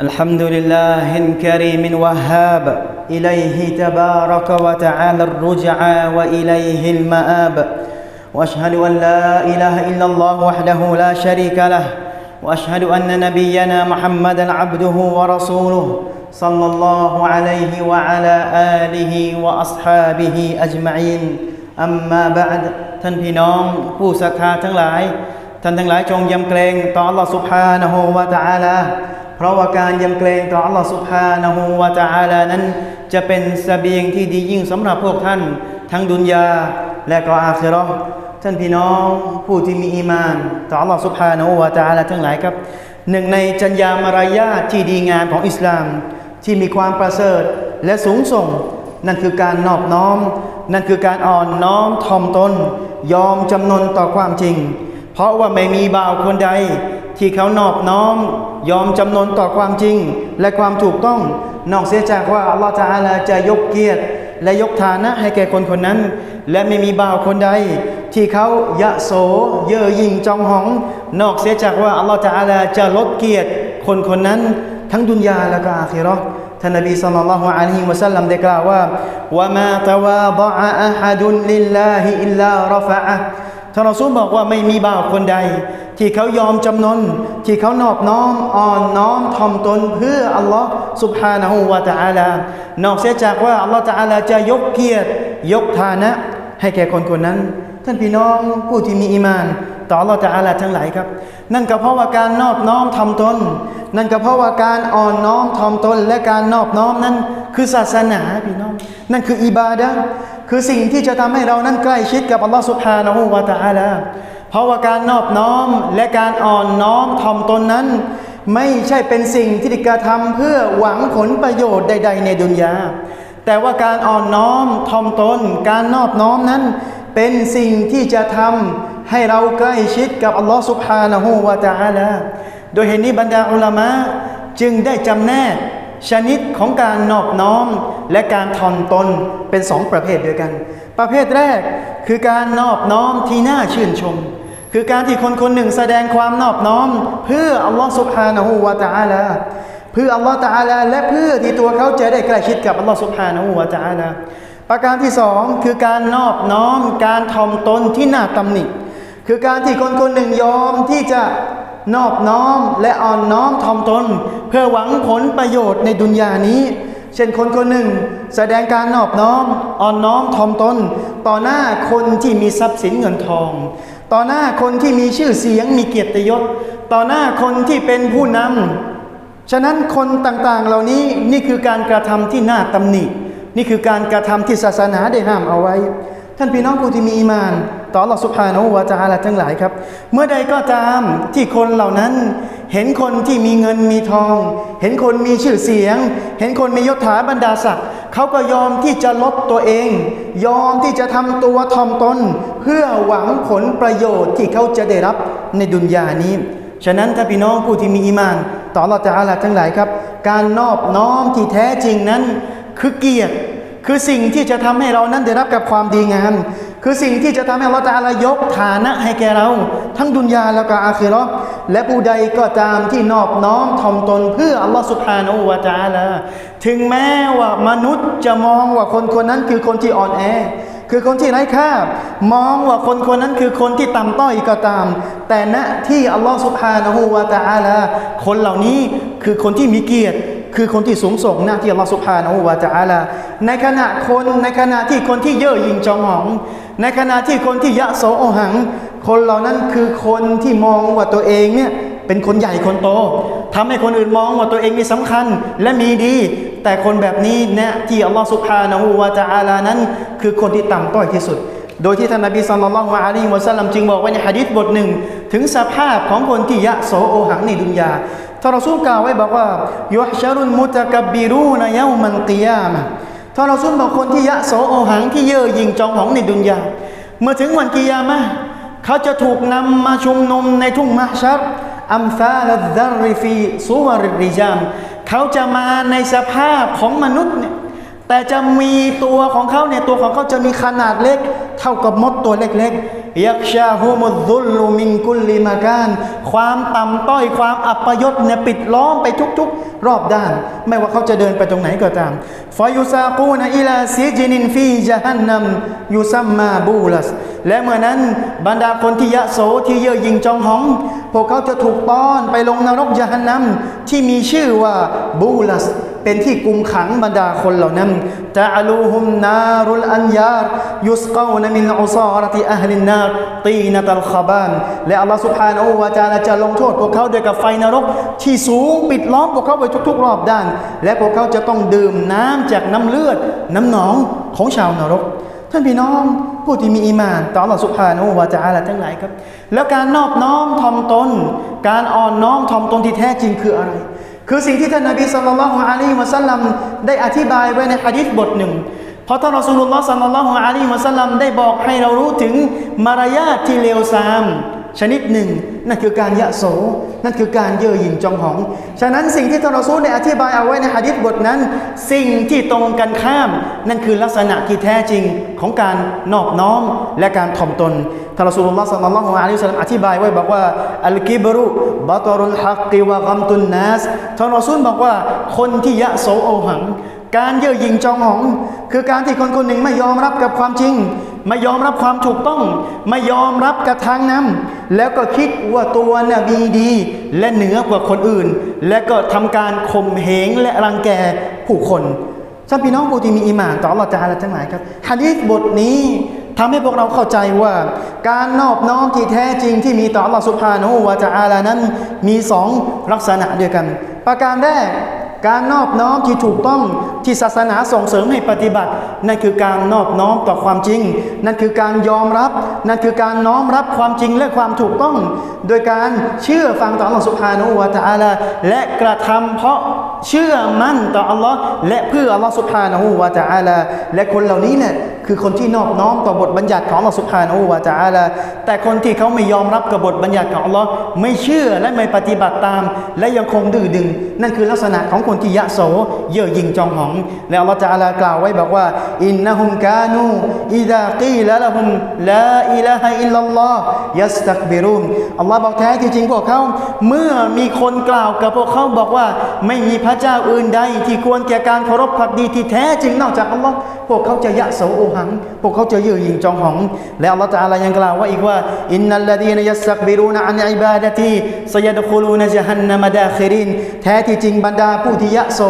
الحمد لله الكريم وهاب إليه تبارك وتعالى الرجع وإليه المآب. وأشهد أن لا إله إلا الله وحده لا شريك له. وأشهد أن نبينا محمدا عبده ورسوله صلى الله عليه وعلى آله وأصحابه أجمعين. أما بعد ท่านพี่น้องผู้ศรัทธาทั้งหลายท่านทั้งหลายจงยำเกรงต่อ Allah سبحانه وتعالى تعالى เพราะว่าการยำเกรงต่ออัลลอฮฺสุภฮานะฮูวาตาอาลานั้น จะเป็นสเบียงที่ดียิ่งสำหรับพวกท่าน ทั้งดุนยาและก็อาคิรอท่านพี่น้องผู้ที่มีอีมาน ต่ออัลลอฮฺสุภฮานะฮูวาตาอาลาทั้งหลายครับ หนึ่งในจัญญามารยาทที่ดีงามของอิสลาม ที่มีความประเสริฐและสูงส่ง นั่นคือการนอบน้อม นั่นคือการอ่อนน้อมทอมตนยอมจำนนต่อความจริง เพราะว่าไม่มีบ่าวคนใด ที่เขานอบน้อม ยอมจำนนต่อความจริง และความถูกต้อง นอกเสียจากว่าอัลลอฮฺจะอาลาจะยกเกียรติ และยกฐานะให้แก่คนคนนั้น และไม่มีบ่าวคนใด ที่เขายะโสเย่อหยิ่งจองหอง นอกเสียจากว่าอัลลอฮฺจะอาลาจะลดเกียรติ คนคนนั้น ทั้งดุนยาและก็อาคิเราะห์ท่านนบีศ็อลลัลลอฮุอะลัยฮิวะสัลลัมได้กล่าวว่าว่ามาตะวาดะอะฮัดุนลิลลาฮิอิลลารฟะอะห์ ท่านรอซูลบอกว่าไม่มีบ่าวคนใด ที่เขายอมจำนน ที่เขานอบน้อมอ่อนน้อมทอมตนเพื่ออัลลอฮ์สุบฮานะฮูวาตาอัลานอกเสียจากว่าอัลลอฮ์ตะอัลาจะยกเกียรติ ยกฐานะ ให้แก่คนคนนั้น ท่านพี่น้องผู้ที่มีอีมาน ต่ออัลลอฮ์ตะอาลาทั้งหลายครับ นั่นก็เพราะว่าการนอบน้อมทอมตน นั่นก็เพราะว่าการอ่อนน้อมทอมตน และการนอบน้อมนั้น คือศาสนาพี่น้อง นั่นคืออิบาดะ คือสิ่งที่จะทำให้เรานั้นใกล้ชิดกับอัลลอฮฺสุบฮานาหูวาตาอาลาเพราะว่าการนอบน้อมและการอ่อนน้อมทอมตนนั้น ไม่ใช่เป็นสิ่งที่กระทำเพื่อหวังผลประโยชน์ใด ๆ ในดุนยาแต่ว่าการอ่อนน้อมทอมตน การนอบน้อมนั้น เป็นสิ่งที่จะทำให้เราใกล้ชิดกับอัลลอฮฺสุบฮานาหูวาตาอาลาโดยเหตุนนี้บรรดาอุลามะจึงได้จำแนก ชนิดของการนอบน้อมและการทอนตนเป็นสองประเภทเดียวกัน ประเภทแรกคือการนอบน้อมที่น่าชื่นชม คือการที่คนคนหนึ่งแสดงความนอบน้อม เพื่ออัลลอฮ์สุบฮานะฮูวาตาลาเพื่ออัลลอฮ์ตาลาและเพื่อที่ตัวเขาจะได้ใกล้ชิดกับอัลลอฮ์สุบฮานะฮูวาตาลาประการที่สองคือการนอบน้อม การทอมตนที่น่าตำหนิคือการที่คนคนหนึ่งยอมที่จะ นอบน้อมและอ่อนน้อมทอมตน เพื่อหวังผลประโยชน์ในดุนยานี้ เช่นคนคนหนึ่ง แสดงการนอบน้อมอ่อนน้อมทอมตน ต่อหน้าคนที่มีทรัพย์สินเงินทอง ต่อหน้าคนที่มีชื่อเสียงมีเกียรติยศ ต่อหน้าคนที่เป็นผู้นำฉะนั้นคนต่างๆเหล่านี้นี่คือการกระทำที่น่าตำหนินี่คือการกระทำที่ศาสนาได้ห้ามเอาไว้ ท่านพี่น้องผู้ที่มีมานต่อหลักสุภาโนวาจาละทั้งหลายครับ เมื่อใดก็ตามที่คนเหล่านั้น เห็นคนที่มีเงินมีทอง เห็นคนมีชื่อเสียง เห็นคนมียศถาบรรดาศักดิ์เขาก็ยอมที่จะลดตัวเอง ยอมที่จะทำตัวทอมตน เพื่อหวังผลประโยชน์ที่เขาจะได้รับในดุนยานี้ ฉะนั้นท่านพี่น้องผู้ที่มีอีมาน ต่อหลักจาละทั้งหลายครับ การนอบน้อมที่แท้จริงนั้น คือเกียรติ คือสิ่งที่จะทำให้เรานั้นได้รับกับความดีงาม คือสิ่งที่จะทำให้เราจะอายกฐานะให้แก่เรา ทั้งดุนยาแล้วก็อาคิเราะห์และผู้ใดก็ตามที่นอบน้อมถ่อมตนเพื่ออัลลอฮฺสุบฮานาอูวาจาละถึงแม้ว่ามนุษย์จะมองว่าคนคนนั้นคือคนที่อ่อนแอ คือคนที่ไร้ค่ามองว่าคนคนนั้นคือคนที่ต่ำต้อยก็ตาม แต่ณที่อัลลอฮฺสุบฮานาหูวาตาอาลาคนเหล่านี้คือคนที่มีเกียรติ คือคนที่สูงส่งหน้าที่อัลลอฮฺสุบฮานาหูวาตาอลาในขณะคนในขณะที่คนที่เย่อหยิ่งจองหอง ในขณะที่คนที่ยะโสโอหัง คนเหล่านั้นคือคนที่มองว่าตัวเองเนี่ยเป็นคนใหญ่คนโตทำให้คนอื่นมองว่าตัวเองมีสำคัญและมีดี แต่คนแบบนี้เนี่ยที่อัลลอฮฺสุบฮานะฮูวาตาอลานั้น คือคนที่ต่ำต้อยที่สุด โดยที่ท่านนบีสัลลัลลอฮุอะลัยฮิวะสัลลัมจึงบอกไว้ในหะดีษบทหนึ่งถึงสภาพของคนที่ยะโสโอหังในดุนยา ท่านรอซูลกล่าวไว้บอกว่ายุฮชารุนมุตะกับบิรูนายามันกิยามะท่านรอซูลบอกคนที่ยะโสโอหังที่เย่อหยิ่งจองหองในดุนยาเมื่อถึงวันกิยามะเขาจะถูกนำมาชุมนุมในทุ่งมะชัรอัมซาลดาริฟีซูวริริจามเขาจะมาในสภาพของมนุษย์เนี่ยแต่จะมีตัวของเขาเนี่ยตัวของเขาจะมีขนาดเล็ก เท่ากับมดตัวเล็ก ยักชาฮุมุดุลลุมินกุลลิมาการความต่ำต้อยความอัปยศเนี่ยปิดล้อมไปทุกๆ รอบด้าน ไม่ว่าเขาจะเดินไปตรงไหนก็ตามฟายุซากูนอิลาซิจินินฟีจฮันนัมยุซัมมาบูลัสและเมื่อนั้นบรรดาคนที่ยะโสที่เย่อหยิ่งจองหอง พวกเขาจะถูกต้อนไปลงนรกยะฮันนัมที่มีชื่อว่าบูลัส เป็นที่กุมขังบรรดาคนเหล่านั้นตะอลูฮุมนารุลอันยาร์ยุสกาวนมินอุซารติอัฮลินนารตีนตัลขบานและอัลลอฮฺสุบฮานะฮูวะจาจะลงโทษพวกเขาด้วยกับไฟนรก ที่สูงปิดล้อมพวกเขาไว้ทุกๆ รอบด้าน และพวกเขาจะต้องดื่มน้ำจากน้ำเลือด น้ำหนองของชาวนรก ท่านพี่น้องผู้ที่มีอีมานต่ออัลลอฮฺสุบฮานะฮูวะจาลาทั้งหลายครับ แล้วการนอบน้อมถ่อมตน การอ่อนน้อมถ่อมตนที่แท้จริงคืออะไร คือสิ่งที่ท่านนบีสัลลัลลอฮุอะลัยฮิวะสัลลัมได้อธิบายไว้ในหะดีษบทหนึ่งเพราะท่านรอสูลุลลอฮ์สัลลัลลอฮุอะลัยฮิวะสัลลัมได้บอกให้เรารู้ถึงมารยาทที่เลวทราม ชนิดหนึ่ง นั่นคือการยะโส นั่นคือการเย่อหยิ่งจองหอง ฉะนั้นสิ่งที่ท่านรอซูลได้อธิบายเอาไว้ในหะดีษบทนั้น สิ่งที่ตรงกันข้าม นั่นคือลักษณะที่แท้จริงของการนอบน้อมและการถ่อมตนท่านรอซูลุลลอฮ์สัลลัลลอฮุอะลัยฮิสัลลัมอธิบายไว้บอกว่าอัลกิบรุบัตรุลฮักกิวะกัมตุนนัสท่านรอซูลบอกว่าคนที่ยะโสโอหัง การเย่อหยิ่งจองหอง คือการที่คนคนหนึ่งไม่ยอมรับกับความจริง ไม่ยอมรับความถูกต้อง ไม่ยอมรับกับทางนำแล้วก็คิดว่าตัวน่ะมีดี และเหนือกว่าคนอื่น และก็ทำการข่มเหงและรังแกผู้คนท่านพี่น้องผู้ที่มีอีหม่านต่ออัลลอฮฺจาละทั้งหลายครับฮะดีษบทนี้ทำให้พวกเราเข้าใจว่า การนอบน้อมที่แท้จริงที่มีต่ออัลลอสุบฮานวะจาละนั้นมีสองลักษณะด้วยกัน ประการแรก การนอบน้อมที่ถูกต้องที่ศาสนาส่งเสริมให้ปฏิบัติ นั่นคือการนอบน้อมต่อความจริง นั่นคือการยอมรับ นั่นคือการน้อมรับความจริงและความถูกต้อง โดยการเชื่อฟังต่ออัลลอฮฺสุบฮานวะตะอาลาและกระทำเพราะเชื่อมั่นต่ออัลลอฮ์และเพื่ออัลลอฮฺสุบฮานวะตะอาลาและคนเหล่านี้เนี่ย คือคนที่นอบน้อมต่อบทบัญญัติของอัลลอฮฺสุบฮานาอูวาตะอาลาแต่คนที่เขาไม่ยอมรับกับบทบัญญัติของอัลลอฮ์ไม่เชื่อและไม่ปฏิบัติตาม และยังคงดื้อดึง นั่นคือลักษณะของคนที่ยะโสเย่อหยิ่งจองหอง และอัลลอฮฺจะอาลากล่าวไว้บอกว่า อินนะฮุมกานูอิดากีละละฮุมลาอิลาฮะอิลลัลลอฮ์ยัสตักบิรุนอัลลอฮ์บอกแท้ที่จริงพวกเขาเมื่อมีคนกล่าวกับพวกเขาบอกว่า ไม่มีพระเจ้าอื่นใด ที่ควรแก่การเคารพพักดีที่แท้จริงนอกจากอัลลอฮ์พวกเขาจะยะโสโอหัง พวกเขาจะเย่อหยิ่งจองหอง และอัลลอฮฺจะอาลายังกล่าวว่าอีกว่าอินนัลลดีนยัสักบิรุนอันอิบาดะตีซยัดคุลูนจะฮันนมดาคิรินแท้ที่จริงบรรดาผู้ที่ยะโส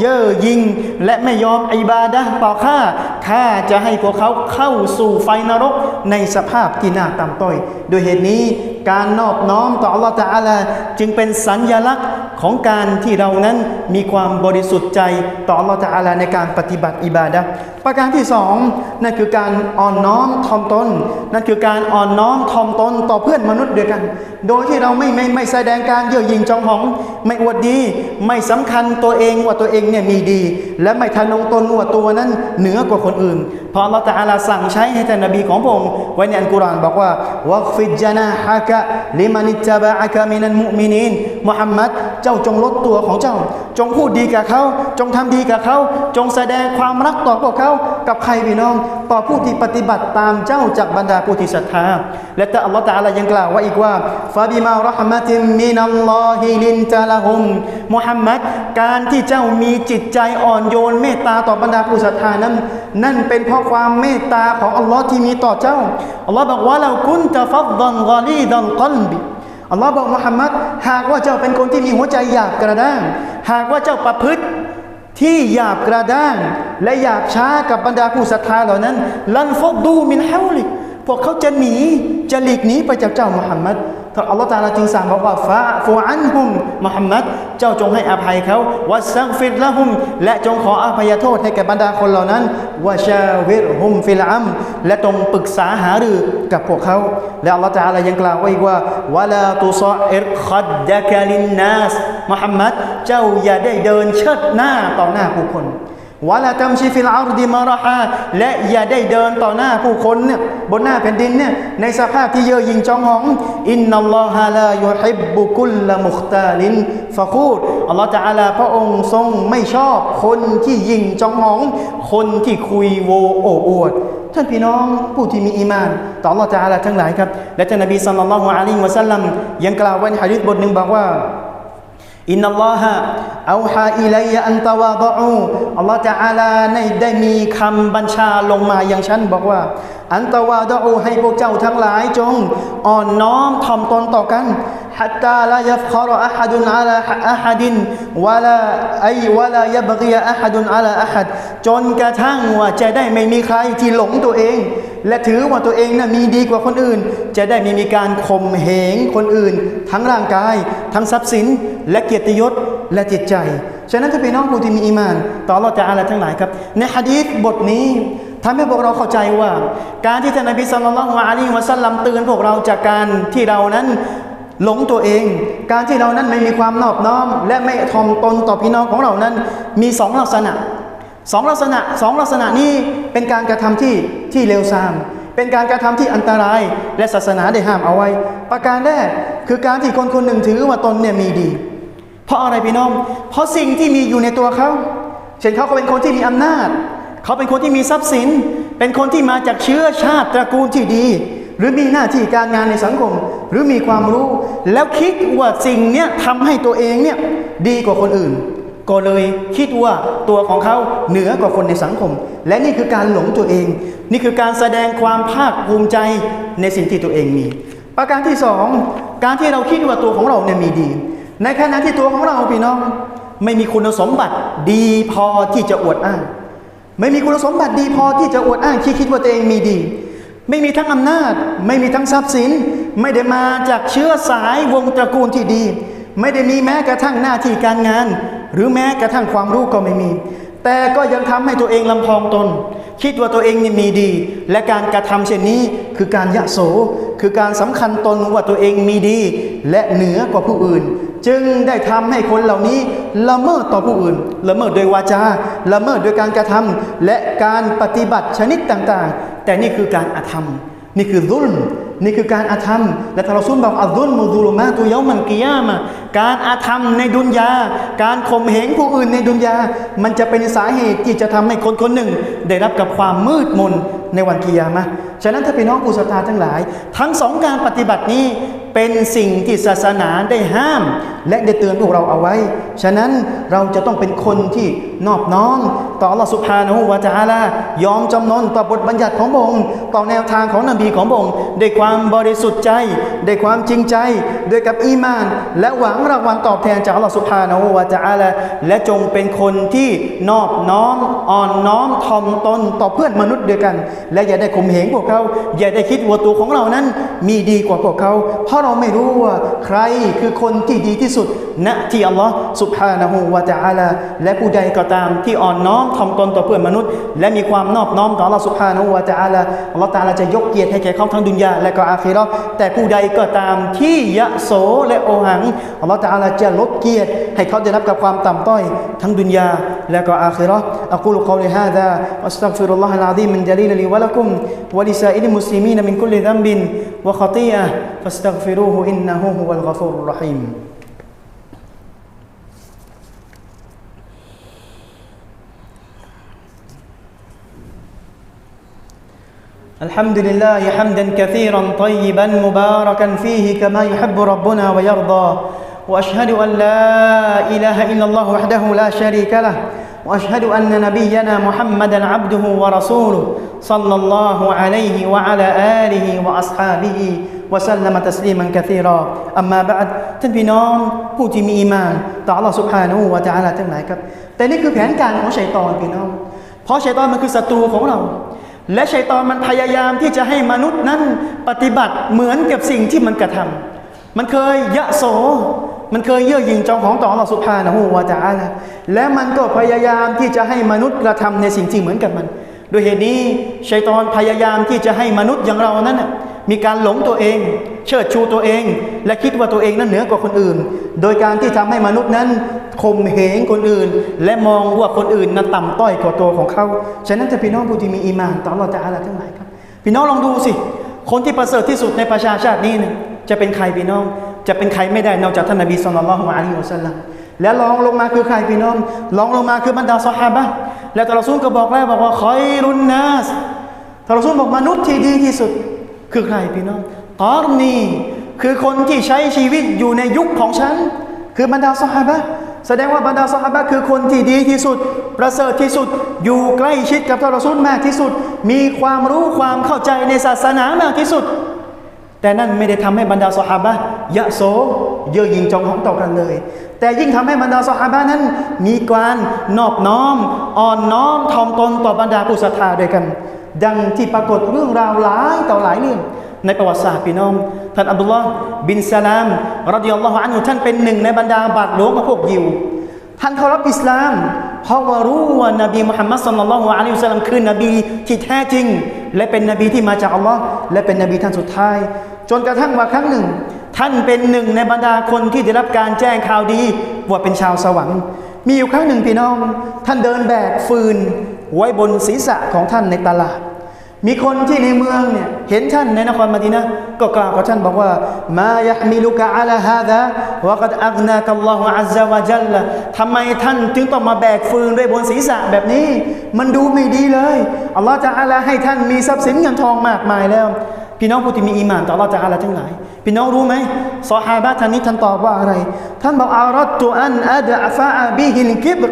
เย่อหยิ่งและไม่ยอมอิบาดะต่อข้าข้าจะให้พวกเขาเข้าสู่ไฟนรกในสภาพที่น่าต่ำต้อยโดยเหตุนี้การนอบน้อมต่ออัลลอฮฺตะอาลาจึงเป็นสัญญลักษณ์ของการที่เรานั้นมีความบริสุทธิ์ใจต่ออัลลอฮฺตะอาลาในการปฏิบัติอิบาดะประการที่สองนั่นคือการอ่อนน้อมถ่อมตนนั่นคือการอ่อนน้อมถ่อมตนต่อเพื่อนมนุษย์เดียวกัน โดยที่เราไม่ไม่ไม่แสดงการเย่อหยิ่งจองหอง ไม่อวดดี ไม่สำคัญตัวเองว่าตัวเองเนี่ยมีดี และไม่ทะนงตนว่าตัวนั้นเหนือกว่าคนอื่นพราะเราแต่อาลาสั่งใช้ให้ท่านนบีของพระองค์ไว้ในอัลกุรอานบอกว่าวักฟิจนาฮะกะลิมานิจบะอะกะมินันมุมินีนมุฮัมมัดเจ้าจงลดตัวของเจ้า จงพูดดีกับเขา จงทำดีกับเขา จงแสดงความรักต่อพวกเขา กับใครพี่น้อง ต่อผู้ที่ปฏิบัติตามเจ้าจากบรรดาผู้ที่ศรัทธา และแต่อัลลอฮฺตะอาลายังกล่าวว่าอีกว่าฟาบิมารหมะติมมินัลลอฮิลินตะละฮุมมุฮัมมัดการที่เจ้ามีจิตใจอ่อนโยนเมตตาต่อบรรดาผู้ศรัทธานั้น นั่นเป็นเพราะความเมตตาของอัลลอฮ์ที่มีต่อเจ้าอัลลอฮ์บอกว่าเรากุนจะฟัดดันกอลีดันกลบิอัลลอฮ์บอกมุฮัมมัดหากว่าเจ้าเป็นคนที่มีหัวใจหยาบกระด้าง หากว่าเจ้าประพฤติที่หยาบกระด้าง และหยาบช้ากับบรรดาผู้ศรัทธาเหล่านั้น ลันฟกดูมินเฮาลิกพวกเขาจะหนีจะหลีกหนีไปจากเจ้ามุฮัมมัด ท่านอัลลอฮฺตาลาจึงสั่งบอกว่าฟาฟูอันฮุมมุฮัมมัดเจ้าจงให้อภัยเขาวัสซักฟิรละฮุม และจงขออภัยโทษให้แก่บรรดาคนเหล่านั้นวะชาวิรฮุมฟิลอัมและจงปรึกษาหารือกับพวกเขา และอัลลอฮฺตาลายังกล่าวไว้อีกว่าวะลาตุซอเอรคัดดะกะลินนัสมุฮัมมัดเจ้าอย่าได้เดินเชิดหน้าต่อหน้าผู้คน วะลาตัมชิฟิลอาร์ดิมาราฮาและอย่าได้เดินต่อหน้าผู้คนเนี่ยบนหน้าแผ่นดินเนี่ยในสภาพที่เย่อหยิ่งจองหอง อินนัลลอฮะลายุฮิบบุกุลละมุคตาลินฟะคูดอัลลอฮฺจะอาลาพระองค์ทรงไม่ชอบคนที่ยิงจองหอง คนที่คุยโวโอ้อวดท่านพี่น้องผู้ที่มีอีมาน ต่ออัลลอฮฺจะอาลาทั้งหลายครับ และท่านนบีสัลลัลลอฮุอะลัยฮิวะสัลลัมยังกล่าวไว้ในฮะดีษบทหนึ่งบอกว่า อินนัลลอฮะเอาฮาอิเลียอันตะวะดอูอัลลอฮฺจะอาลาในได้มีคำบัญชาลงมาอย่างฉันบอกว่า อันตะวะดอูให้พวกเจ้าทั้งหลายจง อ่อนน้อมถ่อมตนต่อกันฮัตตาลายัฟคารออะฮัดุนอาลาอะฮัดินวะลาไอวะลายับกีอะฮัดุนอาลาอะฮัดจนกระทั่งว่าจะได้ไม่มีใครที่หลงตัวเอง และถือว่าตัวเองน่ะมีดีกว่าคนอื่น จะได้ไม่มีการข่มเหงคนอื่น ทั้งร่างกาย ทั้งทรัพย์สิน และเกียรติยศและจิตใจ ฉะนั้นถ้าพี่น้องผู้ที่มีอีมาน ต่อเราจะอะไรทั้งหลายครับ ในฮะดีษบทนี้ทำให้พวกเราเข้าใจว่า การที่ท่านนบีสัลลัลลอฮุอะลัยฮิวะสัลลัมเตือนพวกเราจากการที่เรานั้นหลงตัวเอง การที่เรานั้นไม่มีความนอบน้อม และไม่ทอมตนต่อพี่น้องของเรานั้นมีสองลักษณะ สองลักษณะสองลักษณะนี้เป็นการกระทำที่ที่เลวทราม เป็นการกระทำที่อันตรายและศาสนาได้ห้ามเอาไว้ ประการแรกคือการที่คนคนหนึ่งถือว่าตนเนี่ยมีดี เพราะอะไรพี่น้อง เพราะสิ่งที่มีอยู่ในตัวเขาเช่นเขาก็เป็นคนที่มีอำนาจ เขาเป็นคนที่มีทรัพย์สิน เป็นคนที่มาจากเชื้อชาติตระกูลที่ดี หรือมีหน้าที่การงานในสังคม หรือมีความรู้ แล้วคิดว่าสิ่งเนี้ยทำให้ตัวเองเนี่ยดีกว่าคนอื่น ก็เลยคิดว่าตัวของเขาเหนือกว่าคนในสังคม และนี่คือการหลงตัวเอง นี่คือการแสดงความภาคภูมิใจในสิ่งที่ตัวเองมี ประการที่สองการที่เราคิดว่าตัวของเราเนี่ยมีดี ในขณะที่ตัวของเราพี่น้อง ไม่มีคุณสมบัติดีพอที่จะอวดอ้าง ไม่มีคุณสมบัติดีพอที่จะอวดอ้างที่คิดว่าตัวเองมีดี ไม่มีทั้งอำนาจ ไม่มีทั้งทรัพย์สิน ไม่ได้มาจากเชื้อสายวงตระกูลที่ดี ไม่ได้มีแม้กระทั่งหน้าที่การงาน หรือแม้กระทั่งความรู้ก็ไม่มี แต่ก็ยังทำให้ตัวเองลำพองตน คิดว่าตัวเองนี่มีดี และการกระทำเช่นนี้คือการยะโส คือการสำคัญตนว่าตัวเองมีดี และเหนือกว่าผู้อื่น จึงได้ทำให้คนเหล่านี้ละเมิดต่อผู้อื่น ละเมิดโดยวาจา ละเมิดโดยการกระทำและการปฏิบัติชนิดต่างๆ แต่นี่คือการอาธรรม นี่คือรุลนี่คือการอาธรรม และทารซุลบอกอัลรุลมุซุลมาตุเยามันกิยามะ การอาธรรมในดุนยา การข่มเหงผู้อื่นในดุนยา มันจะเป็นสาเหตุที่จะทำให้คนคนหนึ่ง ได้รับกับความมืดมนในวันกิยามะฉะนั้นถ้าพี่น้องผู้ศรัทธาทั้งหลาย ทั้งสองการปฏิบัตินี้ เป็นสิ่งที่ศาสนาได้ห้าม และได้เตือนพวกเราเอาไว้ ฉะนั้นเราจะต้องเป็นคนที่นอบน้อมต่อ Allah Subhanahu wa Taala ยอมจำนนต่อบทบัญญัติของพระองค์ต่อแนวทางของนบีของพระองค์ด้วยความบริสุทธิ์ใจด้วยความจริงใจด้วยกับอีมาน และหวังรางวัลตอบแทนจาก Allah Subhanahu wa Taala และจงเป็นคนที่นอบน้อมอ่อนน้อมทอมตนต่อเพื่อนมนุษย์ด้วยกัน และอย่าได้ข่มเหงพวกเขา อย่าได้คิดว่าตัวของเรานั้นมีดีกว่าพวกเขาเพราะเราไม่รู้ว่าใครคือคนที่ดีที่สุดณที่อัลลอฮ์ Subhanahu wa Taala และผู้ใดก็ตามที่อ่อนน้อมถ่อมตนต่อเพื่อนมนุษย์ และมีความนอบน้อมต่ออัลลอฮ์ Subhanahu wa Taala อัลลอฮ์ Taala จะยกเกียรติให้แก่เขาทั้งดุนยาและก็อาคิราะห์แต่ผู้ใดก็ตามที่ยะโสและโอหังอัลลอฮ์ Taala จะลดเกียรติ ให้เขาได้รับกับความต่ำต้อยทั้งดุนยาและก็อาคิราะห์อะกูลุกอลิฮาซาอัสตัฟิรุลลอฮะลอะซีมินจลีลลิวะละกุมวะลิซาอิลมุสลิมีนมินคุลลิซัมบินวะขอตีอะห์ฟัสตัฟิ فاستغفروه إنه هو الغفور الرحيم. الحمد لله حمدا كثيرا طيبا مباركا فيه كما يحب ربنا ويرضى وأشهد أن لا إله إلا الله وحده لا شريك له وأشهد أن نبينا محمدا عبده ورسوله صلى الله عليه وعلى آله وأصحابه وسلم تسليما كثيرا اما بعد ท่านพี่น้องผู้ที่มีอีมานต่อ Allah سبحانه และ تعالى ทั้งหลายครับ แต่นี่คือแผนการของชัยตอนพี่น้อง เพราะชัยตอนมันคือศัตรูของเรา และชัยตอนมันพยายามที่จะให้มนุษย์นั้นปฏิบัติเหมือนกับสิ่งที่มันกระทำมันเคยยะโส มันเคยเย่อหยิ่งจองของต่อ Allah Subhanahu wa Taala และมันก็พยายามที่จะให้มนุษย์กระทำในสิ่งที่เหมือนกับมัน โดยเหตุนี้ชัยตอนพยายามที่จะให้มนุษย์อย่างเรานั้นน่ะ มีการหลงตัวเอง เชิดชูตัวเอง และคิดว่าตัวเองนั้นเหนือกว่าคนอื่น โดยการที่ทำให้มนุษย์นั้นข่มเหงคนอื่น และมองว่าคนอื่นนั้นต่ำต้อยกว่าตัวของเขาฉะนั้นถ้าพี่น้องผู้ที่มีอีมานต่อเราจะอะไรทั้งหลายครับ พี่น้องลองดูสิ คนที่ประเสริฐที่สุดในประชาชาตินี้นี่ยจะเป็นใครพี่น้อง จะเป็นใครไม่ได้นอกจากท่านนบีสุลต่านละฮ์อะลัยฮิวะสัลลัมและรองลงมาคือใครพี่น้องรองลงมาคือบรรดาซอฮาบะแล้วท่านรอซูลก็บอกแล้วบอกว่าคอยรุนนัสท่านรอซูลบอกมนุษย์ที่ดีที่สุด คือใครพี่น้องกอรนีคือคนที่ใช้ชีวิตอยู่ในยุคของฉัน คือบรรดาซอฮาบะแสดงว่าบรรดาซอฮาบะคือคนที่ดีที่สุด ประเสริฐที่สุด อยู่ใกล้ชิดกับท่านรอซูลมากที่สุด มีความรู้ความเข้าใจในศาสนามากที่สุด แต่นั่นไม่ได้ทำให้บรรดาสหาบะยะโสเย่อหยิ่งจองหองต่อกันเลย แต่ยิ่งทำให้บรรดาสหาบะนั้น มีการนอบน้อม อ่อนน้อมถ่อมตนต่อบรรดาผู้ศรัทธาด้วยกัน ดังที่ปรากฏเรื่องราวหลายต่อหลายเรื่อง ในประวัติศาสตร์พี่น้อง ท่านอับดุลลอฮ์บินซาลามรดิยัลลอฮุอันฮุท่านเป็นหนึ่งในบรรดาบาทหลวงของพวกยิว ท่านเข้ารับอิสลามเพราะว่ารู้ว่านบีมุฮัมมัดสัลลัลลอฮุอะลัยฮิวสัลลัมคือนบีที่แท้จริง และเป็นนบีที่มาจากอัลลอฮ์และเป็นนบีท่านสุดท้าย จนกระทั่งว่าครั้งหนึ่ง ท่านเป็นหนึ่งในบรรดาคนที่ได้รับการแจ้งข่าวดีว่าเป็นชาวสวรรค์มีอยู่ครั้งหนึ่งพี่น้อง ท่านเดินแบกฟืน ไว้บนศีรษะของท่านในตลาด มีคนที่ในเมืองเนี่ยเห็นท่านในนครมดีนะก็กล่าวกับท่านบอกว่ามายะมิลุกะอาลาฮาดะวะกัดอักนากัลลอฮุอัซซะวะจัลละทำไมท่านจึงต้องมาแบกฟืนด้วยบนศีรษะแบบนี้ มันดูไม่ดีเลยอัลลอฮฺจะอาลาให้ท่านมีทรัพย์สินเงินทองมากมายแล้ว พี่น้องผู้ที่มีอีมานต่ออัลลอฮฺจะอาลาทั้งหลายพี่น้องรู้ไหมซอฮาบะท่านนี้ท่านตอบว่าอะไร ท่านบอกอารัตตุอันอัดะฟะอะบิฮิลกิบร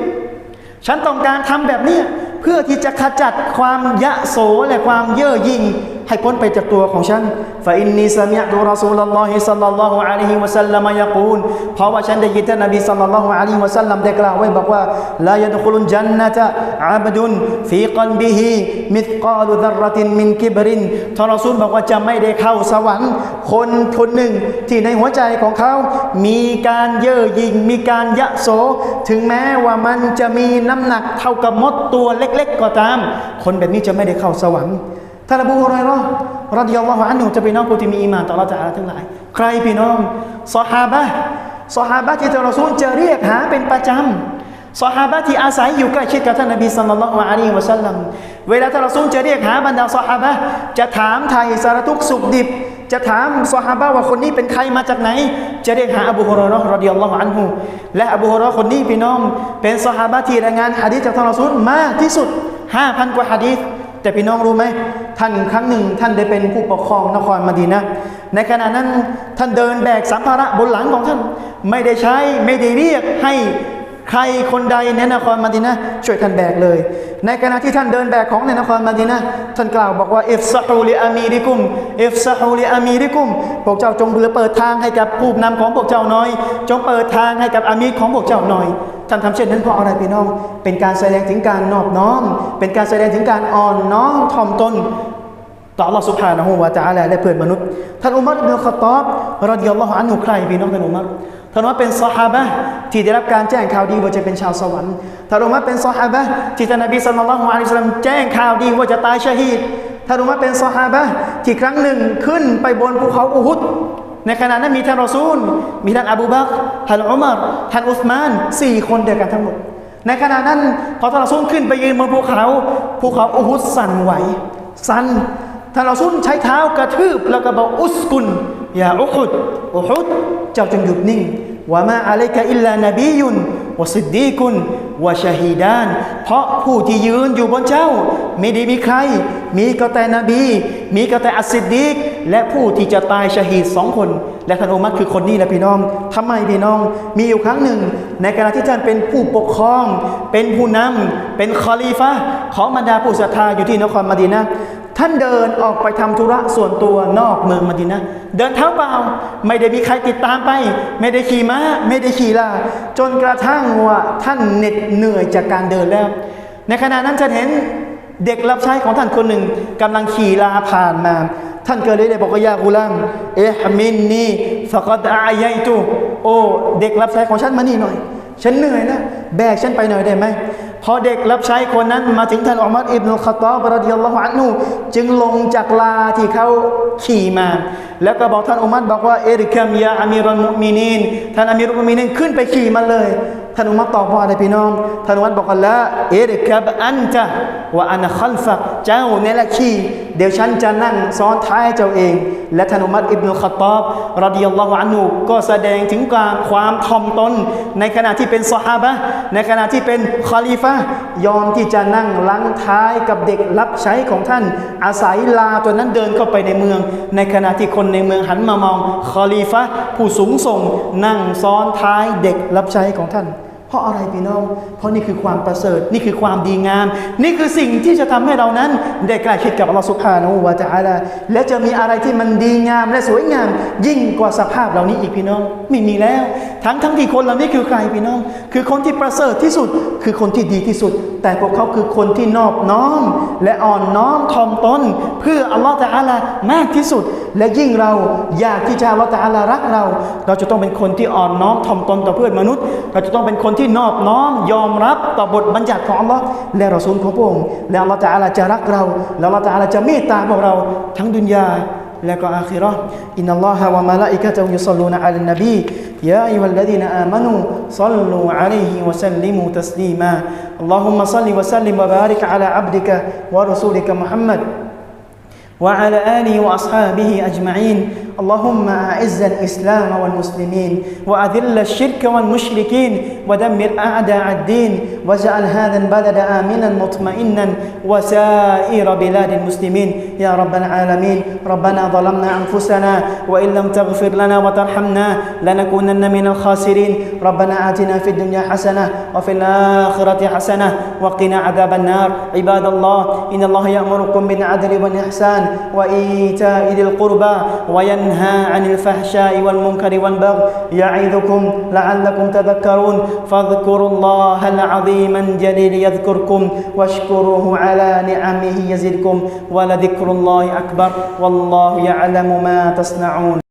ฉันต้องการทำแบบนี้ เพื่อที่จะขจัดความยะโสและความเย่อหยิ่ง ให้พ้นไปจากตัวของฉันฟาอินนีสมิอ์ตุรอซูลลอฮิสัลลัลลอฮุอะลัยฮิวะสัลลัมยะกูลเพราะว่าฉันได้ยินท่านนบีสัลลัลลอฮุอะลัยฮิวะสัลลัมได้กล่าวไว้บอกว่าลายัดคุลุนจันนะตะอับดุนฟีกัลบิฮิมิธกาลุดัรรตินมินกิบรินทรอซูลบอกว่าจะไม่ได้เข้าสวรรค์คนคนหนึ่งที่ในหัวใจของเขา มีการเย่อหยิ่งมีการยะโส ถึงแม้ว่ามันจะมีน้ำหนักเท่ากับมดตัวเล็ก ๆ ก็ตาม คนแบบนี้จะไม่ได้เข้าสวรรค์ ท่านอบูฮุไรเราะห์รดิยัลลอฮุอันฮุจะเป็นน้องผู้ที่มีอีมานต่อเราจะอาลาทั้งหลาย ใครพี่น้องซอฮาบะห์ซอฮาบะที่ท่านรอซูลจะเรียกหาเป็นประจำซอฮาบะที่อาศัยอยู่ใกล้ชิดกับท่านนบีสัลลัลลอฮุอะลัยฮิวะสัลลัมเวลาท่านรอซูลจะเรียกหาบรรดาซอฮาบะจะถามไทยสารทุกสุขดิบ จะถามซอฮาบะว่าคนนี้เป็นใครมาจากไหน จะเรียกหาอบูฮุไรเราะห์รดิยัลลอฮุอันฮุและอบูฮุไรเราะห์คนนี้พี่น้อง เป็นซอฮาบะที่รายงานหะดีษจากท่านรอซูลมากที่สุด5,000กว่าหะดีษ แต่พี่น้องรู้ไหมท่านครั้งหนึ่งท่านได้เป็นผู้ปกครองนครมดีนะ ในขณะนั้นท่านเดินแบกสัมภาระบนหลังของท่าน ไม่ได้ใช้ไม่ได้เรียกให้ ใครคนใดในนครมาดีนะช่วยท่านแบกเลย ในขณะที่ท่านเดินแบกของในนครมาดีนะท่านกล่าวบอกว่าเอฟซะฮูลิอามีริกุมเอฟซะฮูลิอามีริกุมพวกเจ้าจงเปิดทางให้กับผู้นำของพวกเจ้าหน่อย จงเปิดทางให้กับอามีรของพวกเจ้าหน่อยท่านทำเช่นนั้นเพราะอะไรพี่น้อง เป็นการแสดงถึงการนอบน้อม เป็นการแสดงถึงการอ่อนน้อมถ่อมตนต่อ Allah Subhanahu wa Taala และเพื่อนมนุษย์ ท่านอุมัรอิบนุขตอบรดิยัลลอฮุอันฮุใครพี่น้องท่านอุมัร ท่านอุมัรเป็นซอฮาบะที่ได้รับการแจ้งข่าวดีว่าจะเป็นชาวสวรรค์ท่านอุมัรเป็นซอฮาบะที่ท่านนบีศ็อลลัลลอฮุอะลัยฮิวะซัลลัมแจ้งข่าวดีว่าจะตายชฮีดท่านอุมัรเป็นซอฮาบะที่ครั้งหนึ่งขึ้นไปบนภูเขาอูฮุดในขณะนั้นมีท่านรอซูล มีท่านอบูบักท่านอุมัรท่านอุสมานสี่คนเดียวกันทั้งหมด ในขณะนั้นพอท่านรอซูลขึ้นไปยืนบนภูเขา ภูเขาอูฮุดสั่นไหว สั่นท่านรอซูลใช้เท้ากระทืบแล้วก็บอกอุสกุน ยาอุฮุดอุฮุดเจ้าจงหยุดนิ่งว่ามาอะลัยกะอิลลานบียุนวะซิดดีกุนวะชะฮีดาน เพราะผู้ที่ยืนอยู่บนเจ้า ไม่ได้มีใคร มีก็แต่นบี มีก็แต่อัสซิดดีกและผู้ที่จะตายชะฮีดสองคน และท่านอุมัรคือคนนี้แหละพี่น้องทำไมพี่น้อง มีอยู่ครั้งหนึ่ง ในขณะที่ท่านเป็นผู้ปกครอง เป็นผู้นำเป็นคอลีฟะของบรรดาผู้ศรัทธาอยู่ที่นครมดีนะ ท่านเดินออกไปทำธุระส่วนตัวนอกเมืองมะดีนะเดินเท้าเปล่า ไม่ได้มีใครติดตามไป ไม่ได้ขี่ม้า ไม่ได้ขี่ลาจนกระทั่งว่าท่านเหน็ดเหนื่อยจากการเดินแล้ว ในขณะนั้นจะเห็นเด็กรับใช้ของท่านคนหนึ่งกำลังขี่ลาผ่านมา ท่านเก็เลยได้บอกว่ายากุลัมเอะมินนีฟะกัดอายตุโอ้เด็กรับใช้ของฉันมานี่หน่อย ฉันเหนื่อยนะแบกฉันไปหน่อยได้ไหม พอเด็กรับใช้คนนั้นมาถึงท่านอุมัรอิบนุลขตอบรดิยัลลอฮุอันนูจึงลงจากลาที่เขาขี่มา แล้วก็บอกท่านอุมัรบอกว่าเอริคัมยาอามีรุลมุมินีนท่านอามีรุลมุมินีนขึ้นไปขี่มาเลยท่านอุมัรตอบว่าอะไรพี่น้องท่านอุมัรบอกว่าละเอริคับอันจะว่าอันขัลฟักเจ้าเนี่ยแหละขี่ เดี๋ยวฉันจะนั่งซ้อนท้ายเจ้าเอง และท่านอุมัรอิบนุลขัตอบรดิยัลลอฮุอันฮุก็แสดงถึงความความทอมตน ในขณะที่เป็นซอฮาบะในขณะที่เป็นคอลีฟะยอมที่จะนั่งลังท้ายกับเด็กรับใช้ของท่าน อาศัยลาตัวนั้นเดินเข้าไปในเมือง ในขณะที่คนในเมืองหันมามองคอลีฟะผู้สูงส่งนั่งซ้อนท้ายเด็กรับใช้ของท่าน เพราะอะไรพี่น้อง เพราะนี่คือความประเสริฐ นี่คือความดีงาม นี่คือสิ่งที่จะทำให้เรานั้น ได้ใกล้ชิดกับอัลลอฮฺสุบฮานะฮูวะตะอาละและจะมีอะไรที่มันดีงามและสวยงาม ยิ่งกว่าสภาพเหล่านี้อีกพี่น้อง ไม่มีแล้ว ทั้งทั้งที่คนเหล่านี้คือใครพี่น้อง คือคนที่ประเสริฐที่สุด คือคนที่ดีที่สุดแต่พวกเขาคือคนที่นอบน้อม และอ่อนน้อมถ่อมตนเพื่ออัลลอฮฺตะอาลามากที่สุด และยิ่งเราอยากที่จะอัลลอฮฺตะอาลารักเรา เราจะต้องเป็นคนที่อ่อนน้อมถ่อมตนต่อเพื่อนมนุษย์ เราจะต้องเป็นคนที่นอบน้อมยอมรับต่อบทบัญญัติของอัลลอฮ์และรอซูลของพระองค์และอัลลอฮ์ตะอาลาจะรักเรา และอัลลอฮ์ตะอาลาจะเมตตาพวกเราทั้งดุนยา และก็อาคิเราะห์อินนัลลอฮะวะมะ وعلى آله وأصحابه أجمعين. اللهم أعز الإسلام والمسلمين وأذل الشرك والمشركين ودمر أعداء الدين واجعل هذا البلد آمنا مطمئنا وسائر بلاد المسلمين. يا رب العالمين ربنا ظلمنا أنفسنا وإن لم تغفر لنا وترحمنا لنكونن من الخاسرين. ربنا آتنا في الدنيا حسنة وفي الآخرة حسنة وقنا عذاب النار. عباد الله إن الله يأمركم بالعدل والإحسان وإيتاء ذي القربى وينهى عن الفحشاء والمنكر والبغي يعظكم لعلكم تذكرون فاذكروا الله العظيم الجليل يذكركم واشكروه على نعمه يزدكم ولذكر الله أكبر والله يعلم ما تصنعون